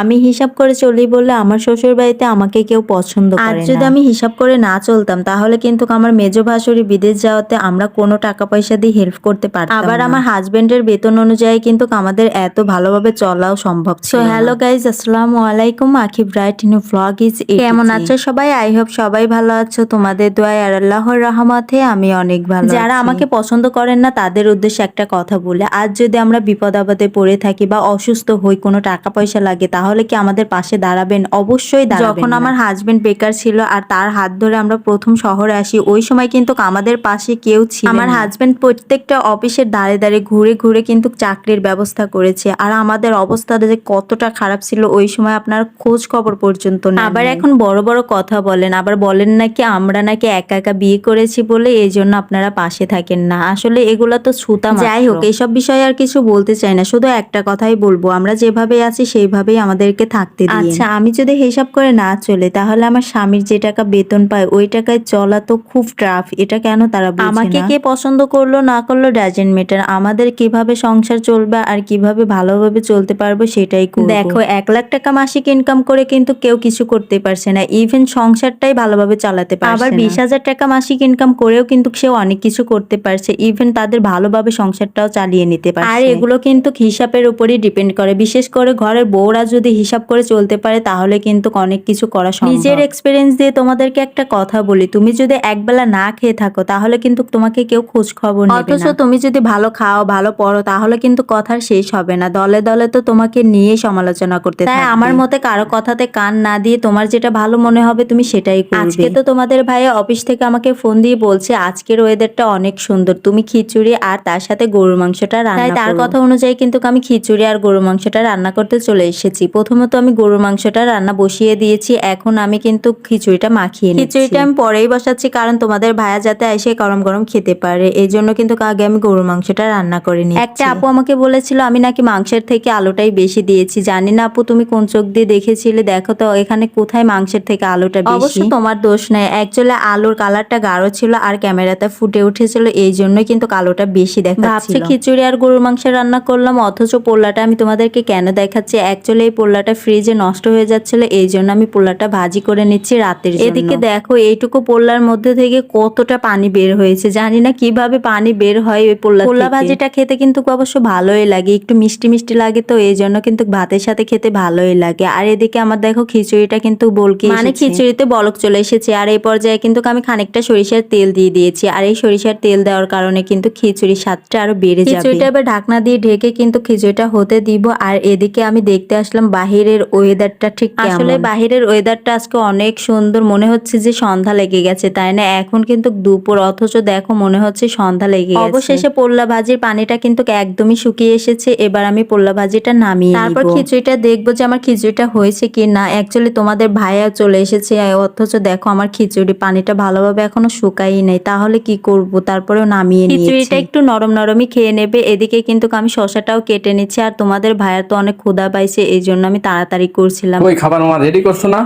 আমি হিসাব করে চলি বললে আমার শ্বশুর বাড়িতে আমাকে কেউ পছন্দ করে আর যদি আমি হিসাব করে না চলতাম তাহলে কিন্তু আমার মেজ ভাসুরি বিদেশ যাওয়াতে আমরা কোনো টাকা পয়সা দিয়ে হেল্প করতে পারতাম আবার আমার হাজবেন্ডের বেতন অনুযায়ী কিন্তু আমাদের এত ভালোভাবে চলাও সম্ভব সো হ্যালো গাইজ আসসালামু আলাইকুম আখি ব্রাইট নিউ ভ্লগ ইজ কেমন আছো সবাই? আই হোপ সবাই ভালো আছো। তোমাদের দোয়ায় আর আল্লাহর রহমতে আমি অনেক ভালো যারা আমাকে পছন্দ করেন না তাদের উদ্দেশ্যে একটা কথা বলে। আজ যদি আমরা বিপদ আপদে পড়ে থাকি বা অসুস্থ হই কোনো টাকা পয়সা লাগে তাহলে কি আমাদের পাশে দাঁড়াবেন? অবশ্যই যখন আমার হাজবেন্ড বেকার ছিল আর তার হাত ধরে আমরা প্রথম শহরে আসি ওই সময় কিন্তু আমাদের পাশে কেউ ছিল আমার হাজবেন্ড প্রত্যেকটা অফিসের দাঁড়ে দাঁড়িয়ে ঘুরে ঘুরে কিন্তু চাকরির ব্যবস্থা করেছে। আর আমাদের অবস্থা যে কতটা খারাপ ছিল ওই সময় আপনার খোঁজ খবর পর্যন্ত না আবার এখন বড় বড় কথা বলেন আবার বলেন নাকি আমরা নাকি একা একা বিয়ে করেছি বলে এই জন্য আপনারা পাশে থাকেন না। আসলে এগুলো তো ছুতা যাই হোক এইসব বিষয়ে আর কিছু বলতে চাই না শুধু একটা কথাই বলব আমরা যেভাবে আছি সেইভাবেই আমাদেরকে থাকতে আচ্ছা আমি যদি হিসাব করে না চলে তাহলে আমার স্বামীর যে টাকা বেতন পায় ওই টাকায় চলা তো খুব টাফ এটা কেন তারা আমাকে কে পছন্দ করল না করল ডাজেন্ট মেটার আমাদের কীভাবে সংসার চলবে আর কীভাবে ভালোভাবে চলতে পারব সেটাই দেখো এক লাখ টাকা মাসিক ইনকাম করে কিন্তু কেউ কিছু করতে পারছে না। ইভেন সংসারটাই ভালোভাবে চালাতে পারছে আবার বিশ হাজার টাকা মাসিক ইনকাম করেও কিন্তু সে অনেক কিছু করতে পারছে। ইভেন তাদের ভালোভাবে সংসারটাও চালিয়ে নিতে পারছে। আর এগুলো কিন্তু হিসাবের উপরই ডিপেন্ড করে। বিশেষ করে ঘরের বউরা যদি হিসাব করে চলতে পারে তাহলে কিন্তু অনেক কিছু করা সম্ভব। নিজের এক্সপিরিয়েন্স দিয়ে তোমাদেরকে একটা কথা বলি তুমি যদি একবেলা না খেয়ে থাকো তাহলে কিন্তু তোমাকে কেউ খোঁজ খবর নেবে অথচ তুমি যদি ভালো খাও ভালো পড়ো তাহলে কিন্তু কথার শেষ হবে না। দলে দলে তো তোমাকে নিয়ে সমালোচনা করতে তাই আমার মতে কারও কথাতে কান না দিয়ে তোমার যেটা ভালো মনে হবে তুমি সেটাই করবে। আজকে তো তোমাদের ভাই অফিস থেকে আমাকে ফোন দিয়ে বলছে আজকের ওয়েদারটা অনেক সুন্দর তুমি খিচুড়ি আর তার সাথে গরুর মাংসটা রান্না তাই তার কথা অনুযায়ী কিন্তু আমি খিচুড়ি আর গরুর মাংসটা রান্না করতে চলে এসেছি। প্রথমত আমি গরুর মাংসটা রান্না বসিয়ে দিয়েছি এখন আমি কিন্তু খিচুড়িটা মাখিয়ে নিচ্ছি। খিচুড়িটা আমি পরেই বসাচ্ছি কারণ তোমাদের ভাইয়া যাতে এসে গরম গরম খেতে পারে এই জন্য কিন্তু আগে আমি গরুর মাংসটা রান্না করে নিই একটা আপু আমাকে বলেছিল আমি নাকি মাংসের থেকে আলুটাই বেশি দিয়েছি। জানি না আপু তুমি কোন চোখ দিয়ে দেখেছিলে? দেখো তো এখানে কোথায় মাংসের থেকে আলুটা বেশি? অবশ্য তোমার দোষ নাই অ্যাকচুয়ালি আলুর কালারটা গাঢ় ছিল আর ক্যামেরাতে ফুটে উঠেছিল এই জন্যই কিন্তু কালোটা বেশি দেখা খিচুড়ি আর গরুর মাংস রান্না করলাম অথচ পোল্লাটা আমি তোমাদেরকে কেন দেখাচ্ছি? অ্যাকচুয়ালি এই পোল্লাটা ফ্রিজে নষ্ট হয়ে যাচ্ছিল এই জন্য আমি পোল্লাটা ভাজি করে নিচ্ছি রাতের এদিকে দেখো এইটুকু পোল্লার মধ্যে থেকে কতটা পানি বের হয়েছে জানি না কীভাবে পানি বের হয় ওই পোল্লা পোল্লা ভাজিটা খেতে কিন্তু অবশ্য ভালোই লাগে একটু মিষ্টি মিষ্টি লাগে তো এই জন্য কিন্তু ভাতের সাথে খেতে ভালোই লাগে। আর এদিকে আমার দেখো খিচুড়িটা কিন্তু বলকে মানে খিচুড়িতে বলক চলে এসেছে আর এই পর্যায়ে কিন্তু আমি খানিকটা সরিষার তেল দিয়ে দিয়েছি আর এই সরিষার তেল দেওয়ার কারণে কিন্তু খিচুড়ির স্বাদটা আরও বেড়ে যাবে। খিচুড়িটা এবার ঢাকনা দিয়ে ঢেকে কিন্তু খিচুড়িটা হতে দিব আর এদিকে আমি দেখতে আসলাম বাহিরের ওয়েদারটা ঠিক আসলে বাহিরের ওয়েদারটা আজকে অনেক সুন্দর মনে হচ্ছে যে সন্ধ্যা লেগে গেছে তাই না? এখন কিন্তু দুপুর অথচ দেখো মনে হচ্ছে সন্ধ্যা লেগে গেছে। অবশেষে পোল্লা ভাজির পানিটা কিন্তু একদমই শুকিয়ে এসেছে এবার আমি পোল্লা ভাজিটা নামিয়ে তারপর খিচুড়িটা দেখব যে আমার খিচুড়িটা হয়েছে কি না। অ্যাকচুয়ালি তোমাদের ভাইয়া চলে এসেছে অথচ দেখো আমার খিচুড়ি পানিটা ভালোভাবে এখনও শুকাই নাই তাহলে কি করব? তারপরেও নামিয়ে খিচুড়িটা একটু নরম নরমই খেয়ে নেবে এদিকে কিন্তু আমি শশাটাও কেটে নিচ্ছি আর তোমাদের ভাইয়া তো অনেক ক্ষুধা পাইছে এই জন্য আমি তাড়াতাড়ি করছিলাম। ওই খাবার আমার রেডি করছ না?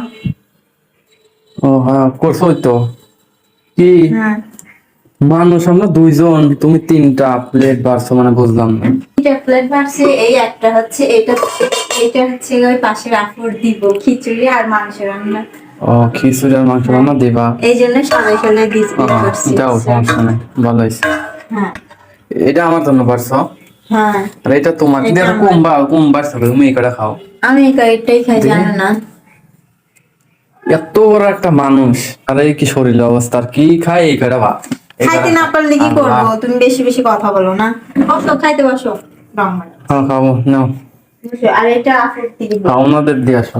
ও হ্যাঁ করছ তো। কি? মানুষ আমরা দুইজন তুমি তিনটা প্লেট বাড়ছো মানে বুঝলাম না। এটা প্লেট বাড়ছে এই একটা হচ্ছে এটা এটা হচ্ছে ওই আফুর দিব খিচুড়ি আর মাংস রান্না। ও খিচুড়ি আর মাংস রান্না দেবা? এই জন্য সবাই সবাই ডিসপ্লে দাও সমস্যা নেই ভালো হয়েছে। হ্যাঁ। এটা আমার জন্য পারছ হ্যাঁ। আর এটা তোমার কিন্তু এটা এটা কম বা তুমি এই কটা খাও। আমি কয়েকটাই খাই জানো না। এত বড় একটা মানুষ। আর এই কি শরীর অবস্থা? আর কি খায় এই কটা ভাত? খাইতে না পারলে কি। করব? তুমি বেশি বেশি কথা বলো না। বসো খাইতে বসো। হ্যাঁ খাব। নাও। আর এটা ওনাদের দিয়ে আসো।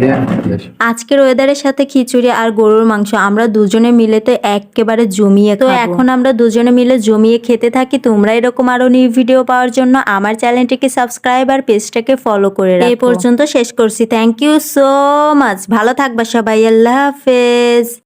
দিয়ে আসো। আজকের ওয়েদারের সাথে খিচুড়ি আর গরুর মাংস। আমরা দুজনে মিলে তো একেবারে জমিয়ে তো এখন আমরা দুজনে মিলে জমিয়ে খেতে থাকি। তোমরা এরকম আরও নিউ ভিডিও পাওয়ার জন্য আমার চ্যানেলটিকে সাবস্ক্রাইব আর পেজটাকে ফলো করে রাখো। এই পর্যন্ত শেষ করছি। থ্যাংক ইউ সো মাচ ভালো থাকবা সবাই। আল্লাহ হাফেজ।